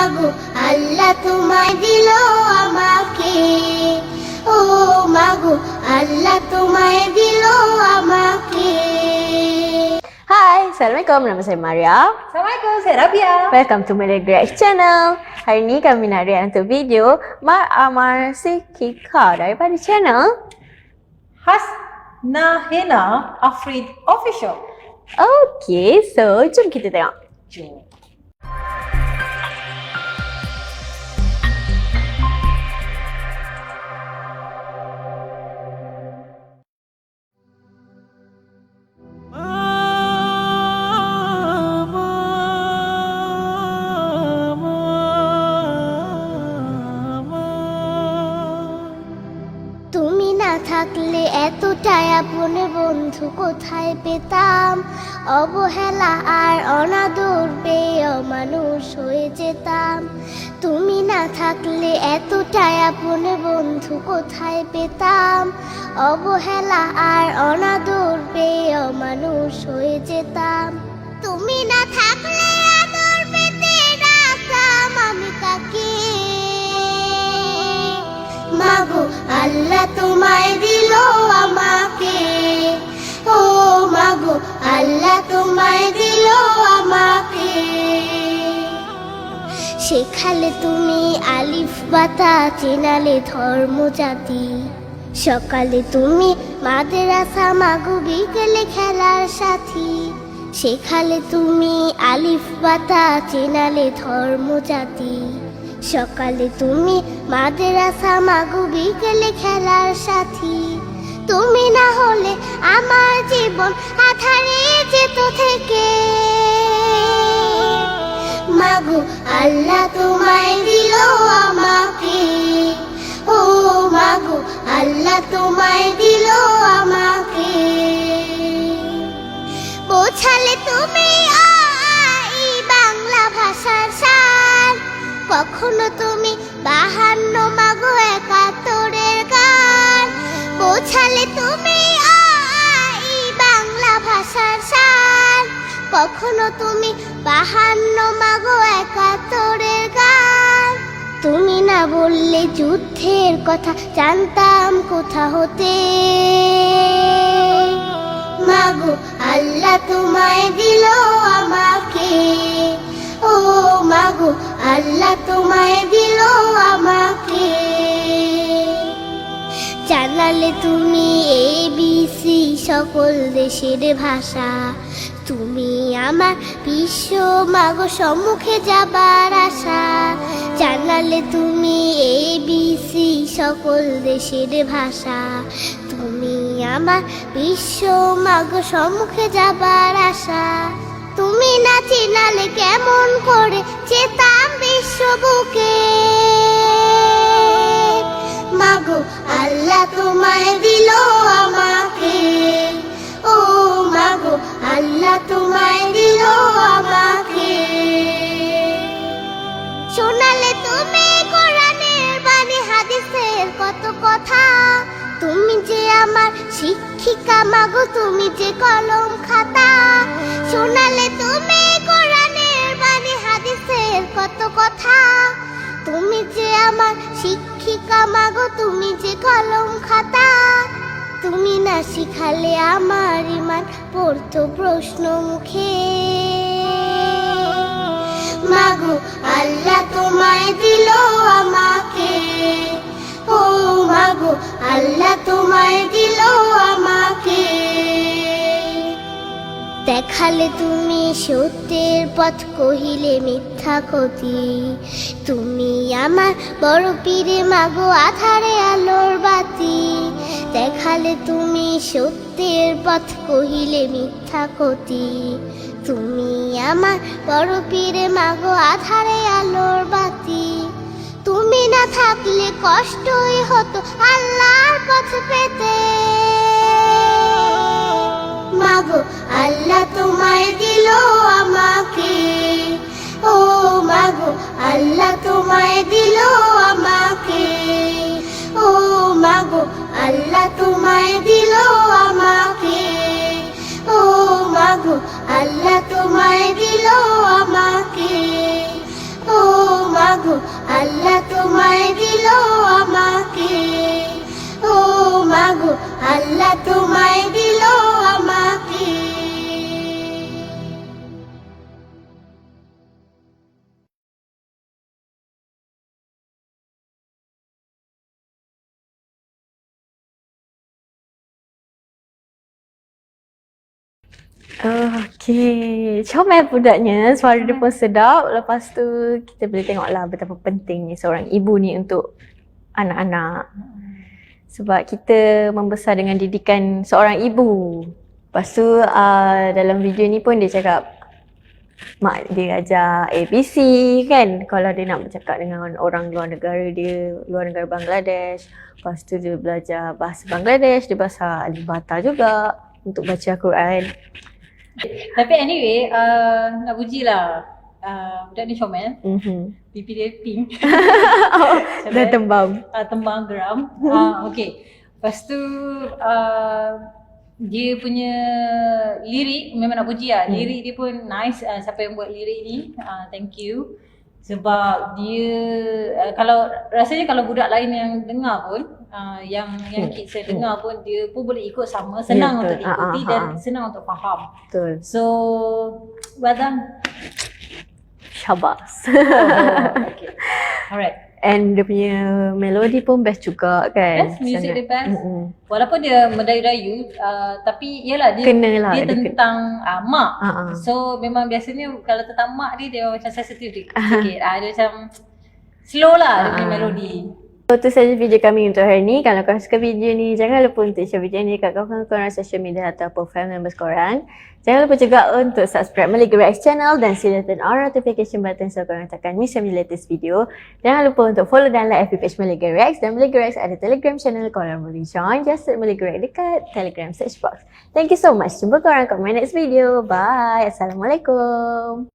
মাগো আল্লাহ তোমায় দিল আমাকে ও মাগো আল্লাহ তোমায় দিল আমাকে Hai, Assalamualaikum. Nama saya Maria. Assalamualaikum, saya Rabia. Welcome to Malay React Channel. Hari ni kami nak react untuk video Mar Amar Si Kika daripada channel Hasna Hena Afrid Official. Okay, so jom kita tengok. Jom. আপন বন্ধু কোথায় পেতাম? অবহেলা আর অনাদর পেয়ে মানুষ হয়ে যেতাম। তুমি না থাকলে এতটাই আপন বন্ধু কোথায় পেতাম? অবহেলা আর অনাদর পেয়ে মানুষ হয়ে যেতাম। তুমি না থাকলে আমি আল্লাহ তোমায় দিল শেখালে তুমি আলিফ বাতা চেনালে ধর্ম জাতি। সকালে তুমি মাদ্রাসা, মাগো, বিকেলে খেলার সাথী। শেখালে তুমি আলিফ বাতা চেনালে ধর্ম জাতি। সকালে তুমি মাদ্রাসা, মাগো, বিকেলে খেলার সাথী। তুমি না হলে আমার জীবন আধারে যেত থেকে। মাগো আল্লাহ তোমায় দিল আমাকে। ও মাগো আল্লাহ তোমায় দিল আমাকে। বোঝালে তুমি আ, ই বাংলা ভাষার সার। কখনো তুমি বাহান্ন মাগো একাত্তরের গান। বোঝালে তুমি কখনো তুমি বাহান্ন মাগো একাত্তরের গান? তুমি না বললে যুদ্ধের কথা জানতাম কোথা হতে? মাগো, আল্লাহ তোমায় দিল আমাকে। ও মাগো, আল্লাহ তোমায় দিল আমাকে। জানালে তুমি এ সকল দেশের ভাষা। তুমি আমার বিশ্ব মাগো, সম্মুখে যাবার আশা। জানালে তুমি এ বিসি সকল দেশের ভাষা। তুমি আমার বিশ্ব মাগো, সম্মুখে যাবার আশা। তুমি না চিনালে কেমন করে চেতাম বিশ্ব বুকে। মাগো, আল্লাহ তোমায় দিল আমাকে। শিক্ষিকা, মাগো, তুমি যে কলম খাতা, শোনালে তুমি কোরআনের বাণী, হাদিসের কত কথা। তুমি যে আমার শিক্ষিকা, মাগো, তুমি যে কলম খাতা, তুমি না শিখালে আমার ইমান পড়তো প্রশ্ন মুখে। মাগো, আল্লাহ তোমায় দিল আমাকে। ও মাগো, আল্লাহ তোমায় দেখালে তুমি সত্যের পথ কহিলে মিথ্যা ক্ষতি। তুমি আমার বড় পীরে, মাগো আধারে আলোর বাতি। দেখালে তুমি সত্যের পথ কহিলে মিথ্যা ক্ষতি। তুমি আমার বড় পীরে, মাগো আধারে আলোর বাতি। তুমি না থাকলে কষ্টই হতো আল্লাহর পথ পেতে। মাগো, আল্লাহ তোমায় দিল আমাকে। ও মাগো, আল্লাহ তোমায় দিল আমাকে। ও মাগো, আল্লাহ তোমায় দিল Okay, comel budaknya. Suara dia pun sedap. Lepas tu kita boleh tengoklah betapa pentingnya seorang ibu ni untuk anak-anak. Sebab kita membesar dengan didikan seorang ibu. Lepas tu uh, dalam video ni pun dia cakap mak dia ajar ABC kan. Kalau dia nak bercakap dengan orang luar negara dia, luar negara Bangladesh. Lepas tu dia belajar bahasa Bangladesh, dia bahasa Alibata juga untuk baca Quran. Tapi anyway, uh, nak puji lah. Uh, budak ni comel. Mhm. Pipi dia pink. Dah tembam. uh, tembang geram. uh, okay. Lepas tu, uh, dia punya lirik memang nak puji lah. Hmm. Lirik dia pun nice. Uh, siapa yang buat lirik ni, uh, thank you. Sebab dia, uh, kalau rasanya kalau budak lain yang dengar pun, uh, yang yang Hmm. yang dengar pun, dia pun boleh ikut sama. Senang betul. untuk diikuti Ah, ah, dan ah. senang untuk faham. Betul. So, well done. Syabas. Oh, okay. Alright. And dia punya melodi pun best juga kan. Best, music Sangat. dia best. Mm-mm. Walaupun dia mendayu-dayu, uh, tapi yelah dia Kena lah. dia dia kena. tentang uh, mak. Ah. So memang biasanya kalau tentang mak dia dia macam sensitif sikit. sikit. Ah dia macam slow lah dia punya melodi. Itu saja video kami untuk hari ni. Kalau korang suka video ni, jangan lupa untuk share video ni kat kawan-kawan korang social media ataupun family members korang. Jangan lupa juga untuk subscribe Malay Rex channel dan sila turn on notification button so korang takkan miss your latest video. Jangan lupa untuk follow dan like FB page Malay Rex dan Malay Rex ada telegram channel korang boleh join. Just search Malay Rex dekat telegram search box. Thank you so much. Jumpa korang kat my next video. Bye. Assalamualaikum.